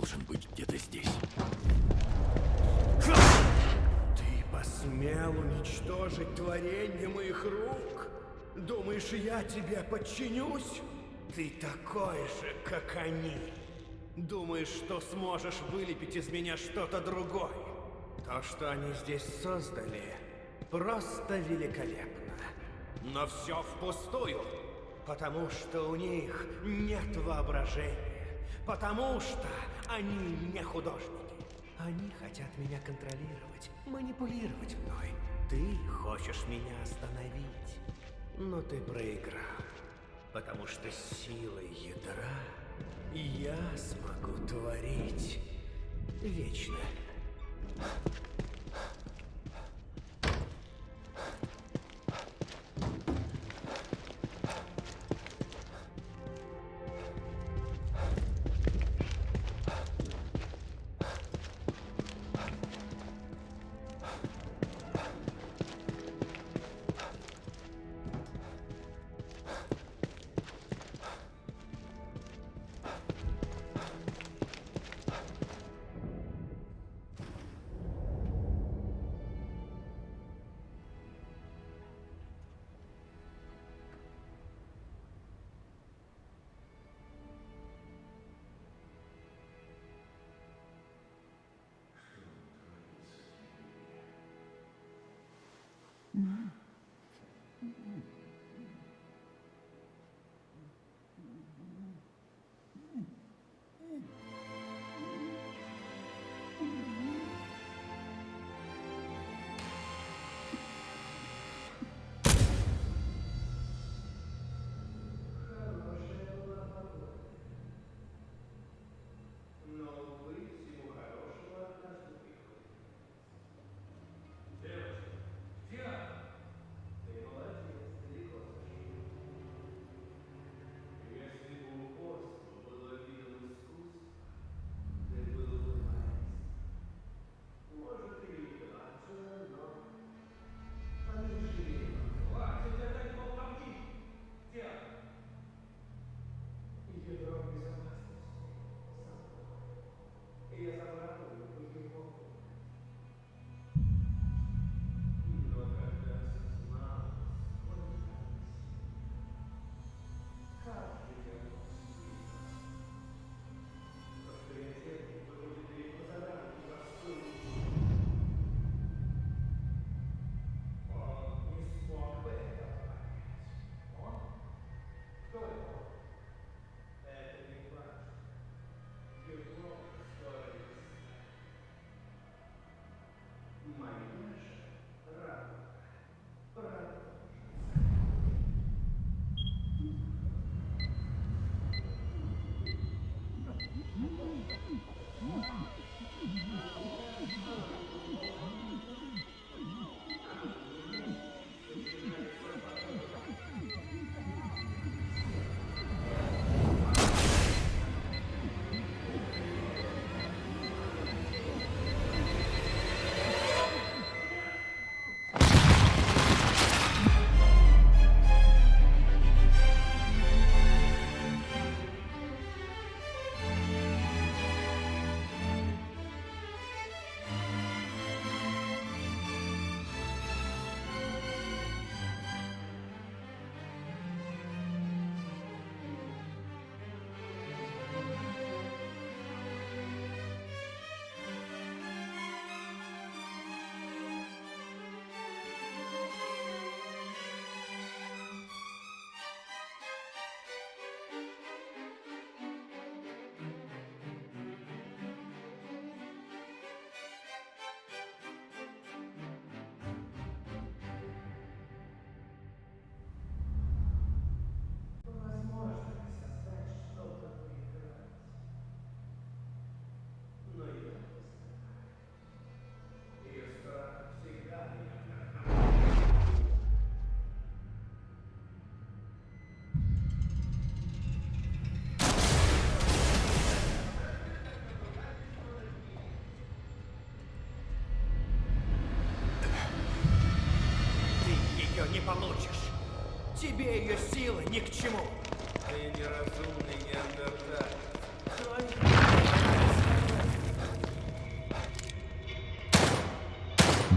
должен быть где-то здесь. Ты посмел уничтожить творение моих рук? Думаешь, я тебе подчинюсь? Ты такой же, как они. Думаешь, что сможешь вылепить из меня что-то другое? То, что они здесь создали, просто великолепно. Но все впустую, потому что у них нет воображения, потому что они не художники. Они хотят меня контролировать, манипулировать мной. Ты хочешь меня остановить, но ты проиграл, потому что силой ядра я смогу творить вечно.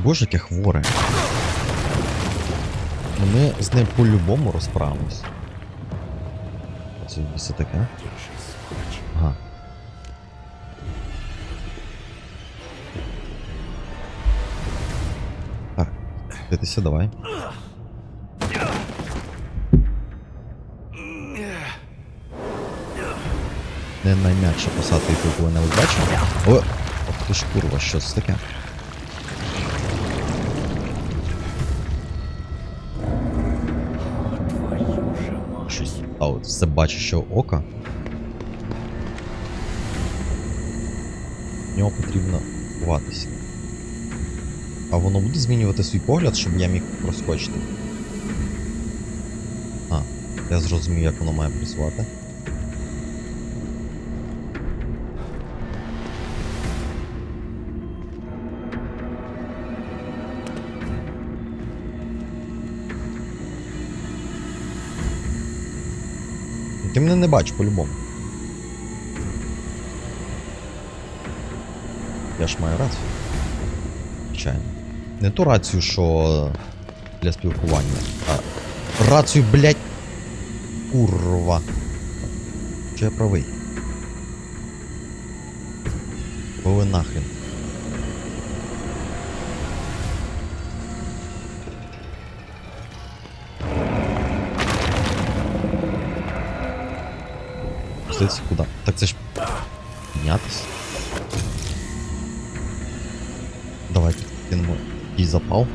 Боже, яке хворе. Ну ми з ним по-любому розправимось. Це все таке. Ага. Так, дивитися, давай. Не найм'якша посадка, яку коли-небудь бачив. О! Ох ти ж курва, що це таке? А от все бачище око. В нього потрібно ховатися. А воно буде змінювати свій погляд, щоб я міг проскочити. А, я зрозумів, як воно має працювати. Ти мене не бачиш по-любому. Я ж маю рацію. Звичайно. Не ту рацію, що для спілкування, а рацію, блять. Курва. Чи я правий? Бо ви нахрен. Здається, куди? Так це ж піднятись. Давайте кинемо і запал.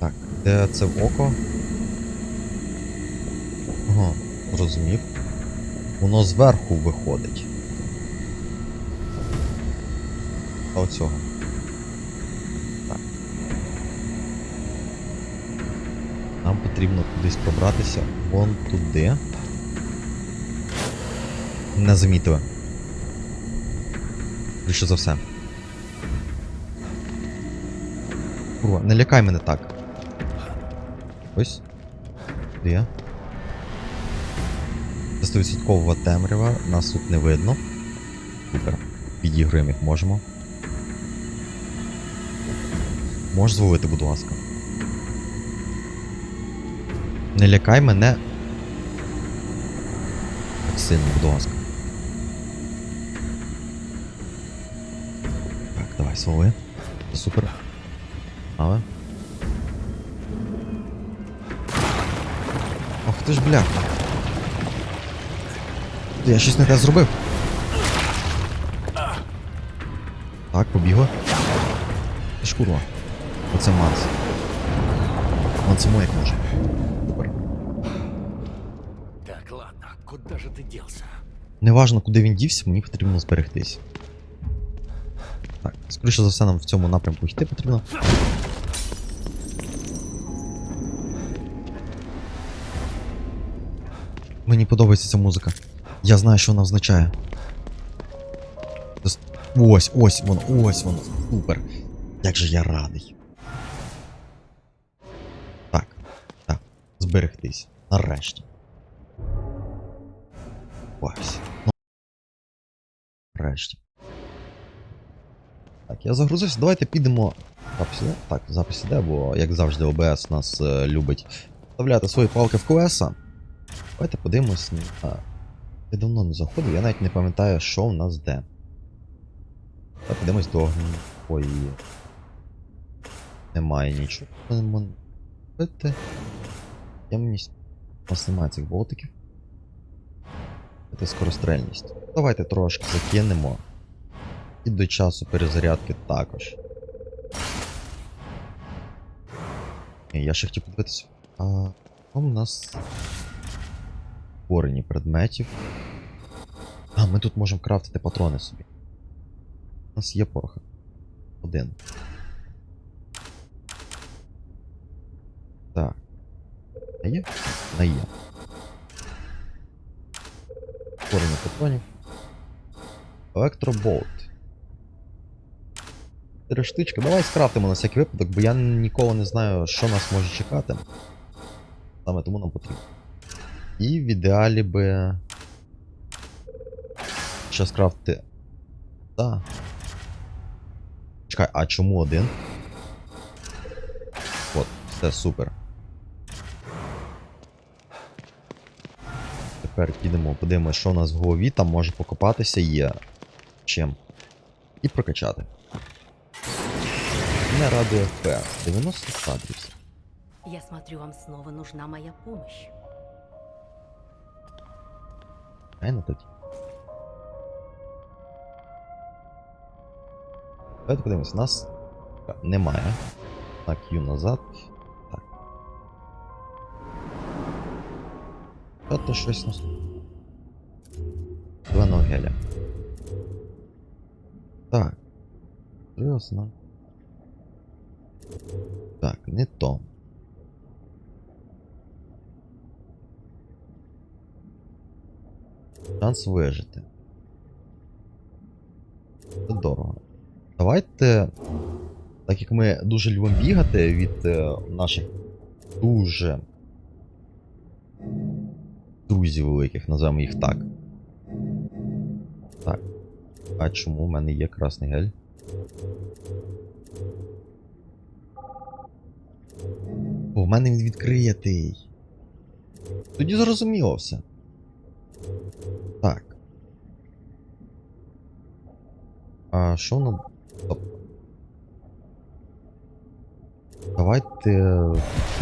Так, де це в око? Ага, зрозумів. Воно зверху виходить. А оцього. Так. Нам потрібно кудись пробратися вон туди. Не замітили. Більше за все. Курва, не лякай мене так. Ось. Де? Це 100% темрява, нас тут не видно. Супер. Підіграємо як можемо. Можеш зловити, будь ласка. Не лякай мене. Так будь ласка. Так, давай, слови. Супер. Але. Ох ти ж бляха. Я щось не те зробив. Так, побігли. Ти. Оце Манс. Мансимо як може. Супер. Так, ладно, куда же ты делся? Неважно, куди він дівся, мені потрібно зберегтись. Так, скоріше за все, нам в цьому напрямку йти потрібно. Мені подобається ця музика. Я знаю, що вона означає. Ось, ось воно, ось воно. Супер. Як же я радий. Так, так, зберегтись. Нарешті. Ось. Нарешті. Так, я загрузився. Давайте підемо. Запис іде? Так, запис іде, бо, як завжди, ОБС нас е, любить вставляти свої палки в колеса. Давайте подивимось на. Я давно не заходив, я навіть не пам'ятаю, що в нас де. Давай подивимось до Ой. Немає нічого. Ємність. У нас немає цих болтиків. Це скорострельність. Давайте трошки закинемо. І до часу перезарядки також. Я ще хотів подивитися. А що у нас створені предметів. А, ми тут можемо крафтити патрони собі. У нас є порох. Один. Так. Не є? Не є. Створення патронів. Електроболт. Три штучки. Давай скрафтимо на всякий випадок, бо я ніколи не знаю, що нас може чекати. Саме тому нам потрібно. І в ідеалі би. ще скрафти. Так. Чекай, а чому один? От, все супер. Тепер підемо, подивимося, що у нас в голові, там може покопатися є чим. І прокачати. Не радує FPS. 90 кадрів. Я смотрю, вам снова нужна моя помощь. Правильно тоді? Давайте подивимось, нас немає. Так, Q назад. Та щось нас. Геля. Так. Три. Так, не то. Шанс вижити. Це дорого. Давайте. Так як ми дуже любимо бігати від е, наших дуже друзів великих, називаємо їх так. Так. А чому в мене є красний гель? О, в мене він відкритий. Тоді зрозуміло все. Так. А що. Стоп. Давайте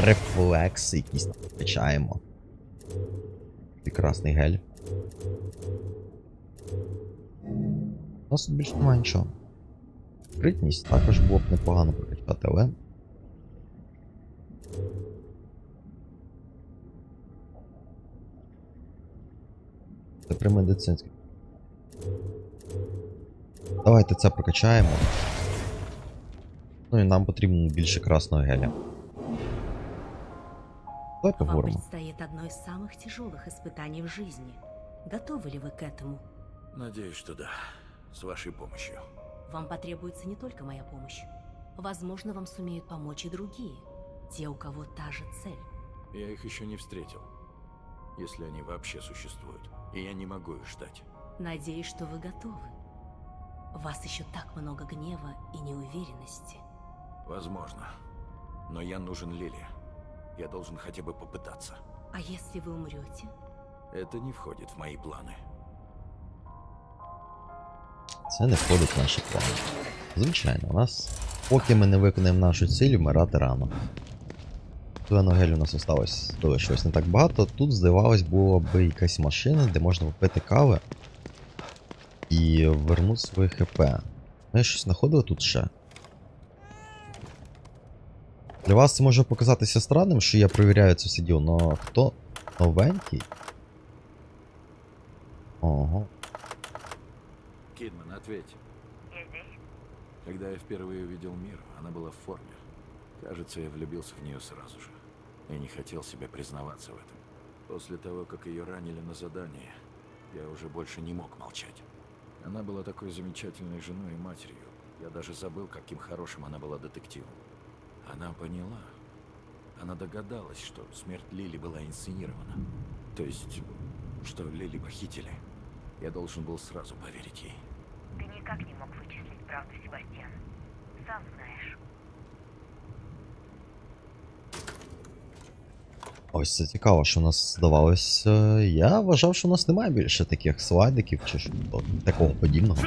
рефлекси якісь качаємо. Прекрасний гель. У нас тут більше немає нічого. Спритність також було б непогано прокачати, але. Це при медицинській. Давайте це прокачаємо. Ну і нам потрібно більше красного геля. Давай Вам предстоит одно из самых тяжелых испытаний в жизни. Готовы ли вы к этому? Надеюсь, что да. С вашей помощью. Вам потребуется не только моя помощь. Возможно, вам сумеют помочь и другие. Те, у кого та же цель. Я их еще не встретил. Если они вообще существуют. И я не могу их ждать. Надеюсь, что вы готовы. У вас еще так много гнева и неуверенности. Возможно. Но я нужен Лиле. Я должен хотя бы попытаться. А если вы умрете? Это не входит в мои планы. Це не входить в наші плани. Звичайно, у нас, поки ми не виконаємо нашу ціль, вмирати рано. Зеленого гелю у нас осталось залишилось не так багато. Тут, здавалось, була би якась машина, де можна попити кави і вернути своє ХП. Ну, я щось знаходив тут ще. Для вас це може показатися странним, що я перевіряю це все діло, але хто новенький? Ого. Кидман, ответь. Когда я впервые увидел мир, она была в форме. Кажется, я влюбился в нее сразу же. И не хотел себе признаваться в этом. После того, как ее ранили на задании, я уже больше не мог молчать. Она была такой замечательной женой и матерью. Я даже забыл, каким хорошим она была детективом. Она поняла. Она догадалась, что смерть Лили была инсценирована. То есть, что Лили похитили. Я должен был сразу поверить ей. Ты никак не мог вычислить правду, Себастьян. Сам знаешь. Ось це цікаво, що у нас здавалось. е, Я вважав, що у нас немає більше таких слайдиків чи що такого подібного.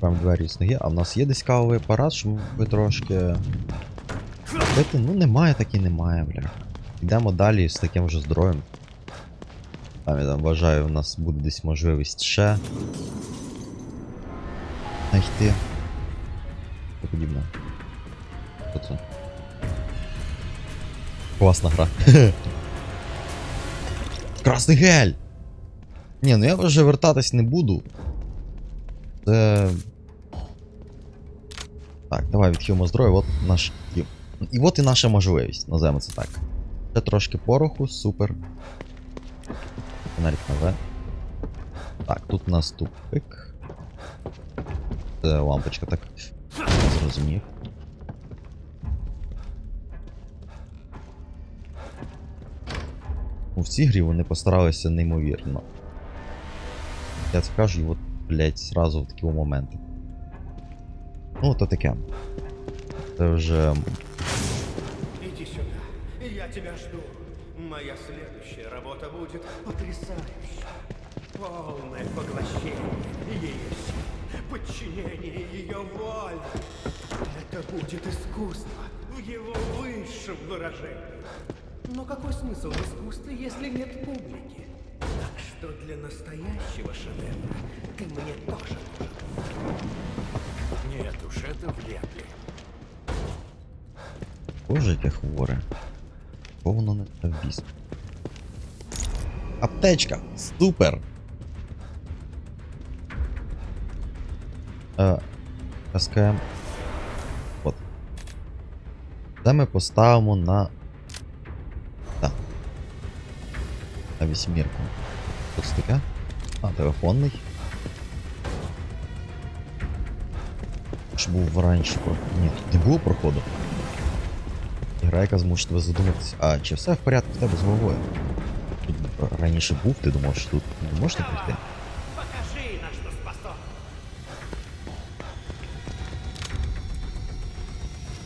Прям двері з ноги, а в нас є десь кавовий апарат, щоб ми трошки. Бити, ну немає, так і немає, бля. Йдемо далі з таким же здоров'ям. Там я там вважаю, у нас буде десь можливість ще. Знайти. Що подібне. Що? Класна гра. Красний гель! Ні, ну я вже вертатись не буду. Це. Так, давай відхилимо здоров'я, от наш. І, і от і наша можливість, називаємо це так. Ще трошки пороху, супер. Фонарик на В. Так, тут у нас тупик. Це лампочка так. Зрозумів. Ну, в цій грі вони постаралися неймовірно. Я це кажу, і от блять, сразу в такі моменти. Ну, то таке. Це вже. Тебя жду. Моя следующая работа будет потрясающей. Полное поглощение ее сил, подчинение ее воле. Это будет искусство в его высшем выражении. Но какой смысл в искусстве, если нет публики? Так что для настоящего шедевра ты мне тоже нужен. Нет уж, это вряд ли. Боже, яке хворе. Повно не обіс. Аптечка! Супер! Е, СКМ. От. Це ми поставимо на. Так. На вісьмірку. Що це таке? А, телефонний. Що був раніше про. Ні, тут не було проходу. Гра, яка змусить тебе задуматися, а чи все в порядку в тебе з головою? Тут раніше був, ти думав, що тут не можна прийти? Покажи, на что способен.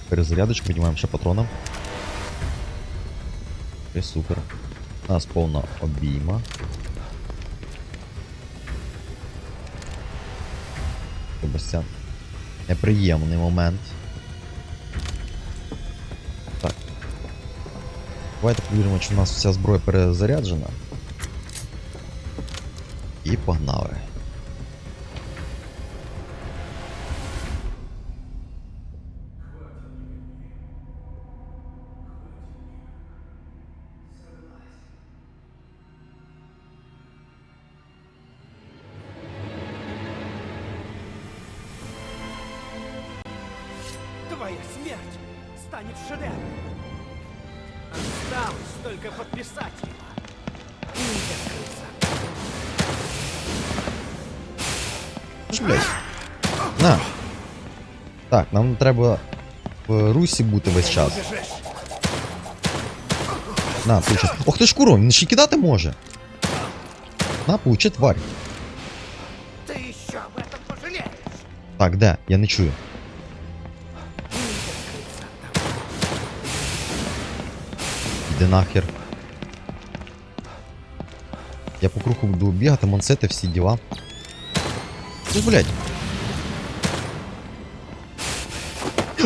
Перезарядочку, піднімаємо ще патроном. Окей, супер. У нас повна обійма. Себастьян. Неприємний момент. Давайте перевіримо, чи у нас вся зброя перезаряджена. І погнали. Твоя смерть станет шедевром. Осталось только подписать его. Ж, блядь. На. Так, нам треба в русі бути весь час. На, получи. Ох ти ж курва, він ще кидати може. На, получи тварь. Ты еще об этом пожалеешь. Так, де? Я не чую. Іди нахер. Я по кругу буду бігати, мансети, всі діла. Ну, блядь.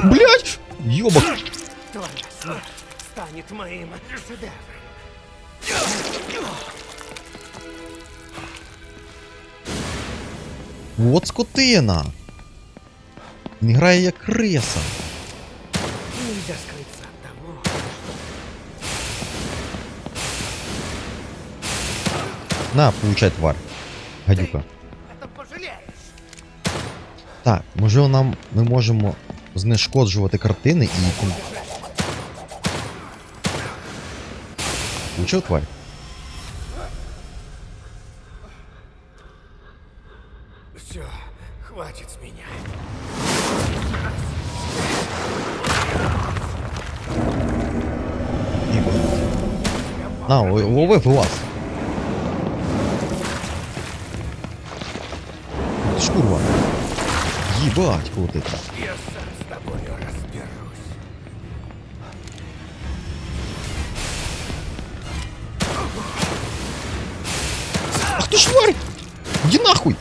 Блядь! Йобак! Твоя смерть станет моим шедевром. От скотина! Він грає як криса. Нельзя скрыться На, получай тварь. Гадюка. Так, можливо, нам ми можемо знешкоджувати картини і. Получив тварь? Все, хватит с меня. На, ловив у вас. Їбать, крутить. Я сам с тобою разберусь. Ах ти ж тварь! Іди нахуй!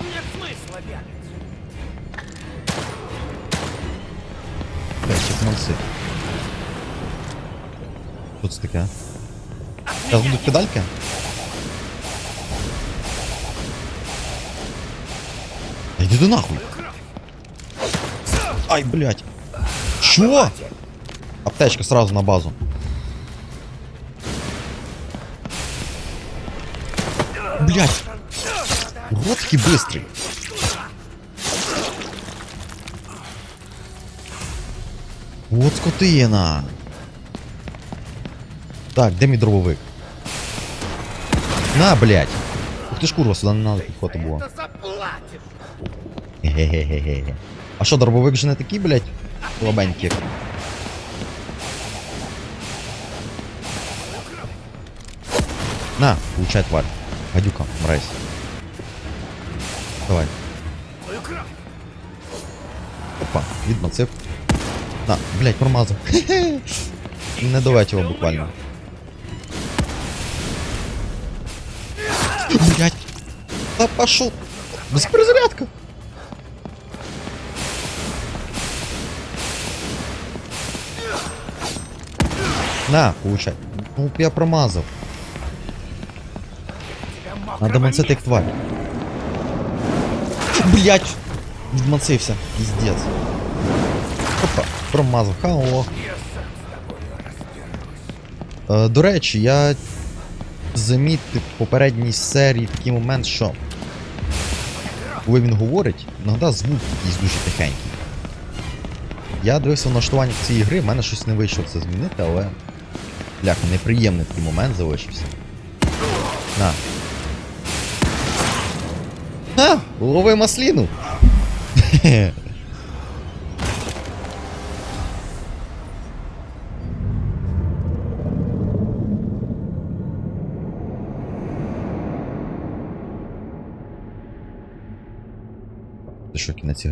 Нет смысла бегать. Блять, як манси. Що це таке? Зараз будуть педальки? Йди ти нахуй! Ай, блять! Чо? Аптечка сразу на базу. Блять! Урод такий быстрый. Вот скотина. Так, де мій дробовик? На, блядь! Ух ти ж курва, сюди не надо підходити було. Это заплатишь. Ге-ге-ге-ге. А що, дробовик же не такий, блядь? Слабенький. На, получай тварь. Гадюка, мразь. Давай. Опа, відмацив. На, блять, промазав. Не долетіло буквально. Блять. Та пошел. Безперезарядка. На, получай. Ну, я промазав. Надо мацати як тварь. Блять! Відмацився. Піздець. Опа, промазав. Хало. Е, до речі, я замітив попередній серії такий момент, що коли він говорить, іноді звук якийсь дуже тихенький. Я дивився в налаштування цієї гри, в мене щось не вийшло це змінити, але. Бляха, неприємний такий момент залишився. На. Ха! Лови масліну! Це що, кінець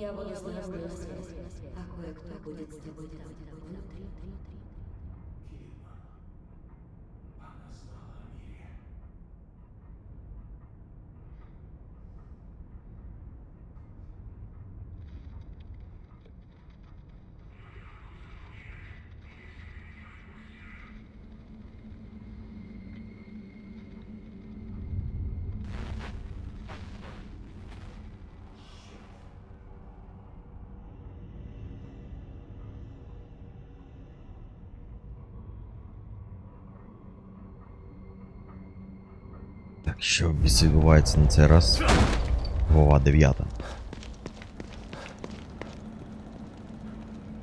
Я буду с тобой на связи, а кое-кто будет с тобой там, внутри. що в біці відбувається на цей раз? Глава 9.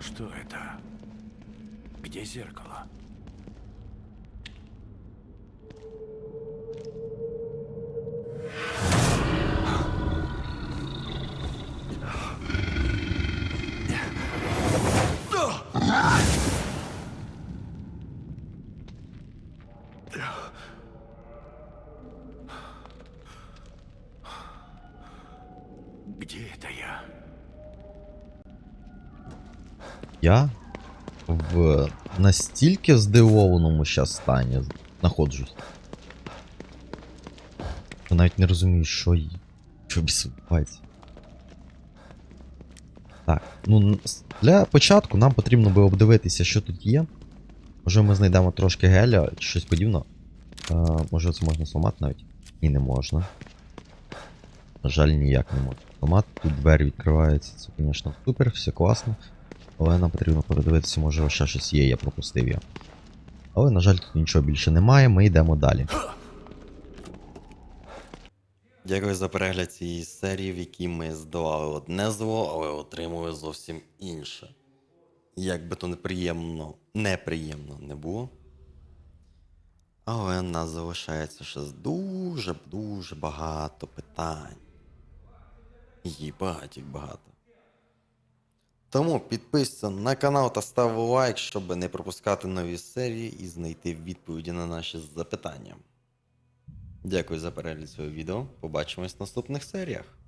Что это? Где зеркало? Я в настільки здивованому щас стані знаходжусь. Навіть не розумію, що й- що відбувається. Так, ну для початку нам потрібно би обдивитися, що тут є. Може ми знайдемо трошки геля чи щось подібне. Е, може це можна зламати навіть? Ні, не можна. На жаль, ніяк не можна. Зламати, тут двері відкриваються, це, звісно, супер, все класно. Але нам потрібно передивитися, може ще щось є, я пропустив я. Але, на жаль, тут нічого більше немає, ми йдемо далі. Дякую за перегляд цієї серії, в якій ми здолали одне зло, але отримали зовсім інше. Як би то неприємно, неприємно не було. Але нас залишається ще дуже-дуже багато питань. І багатіх багато. Тому підписуйся на канал та став лайк, щоб не пропускати нові серії і знайти відповіді на наші запитання. Дякую за перегляд цього відео. Побачимось в наступних серіях.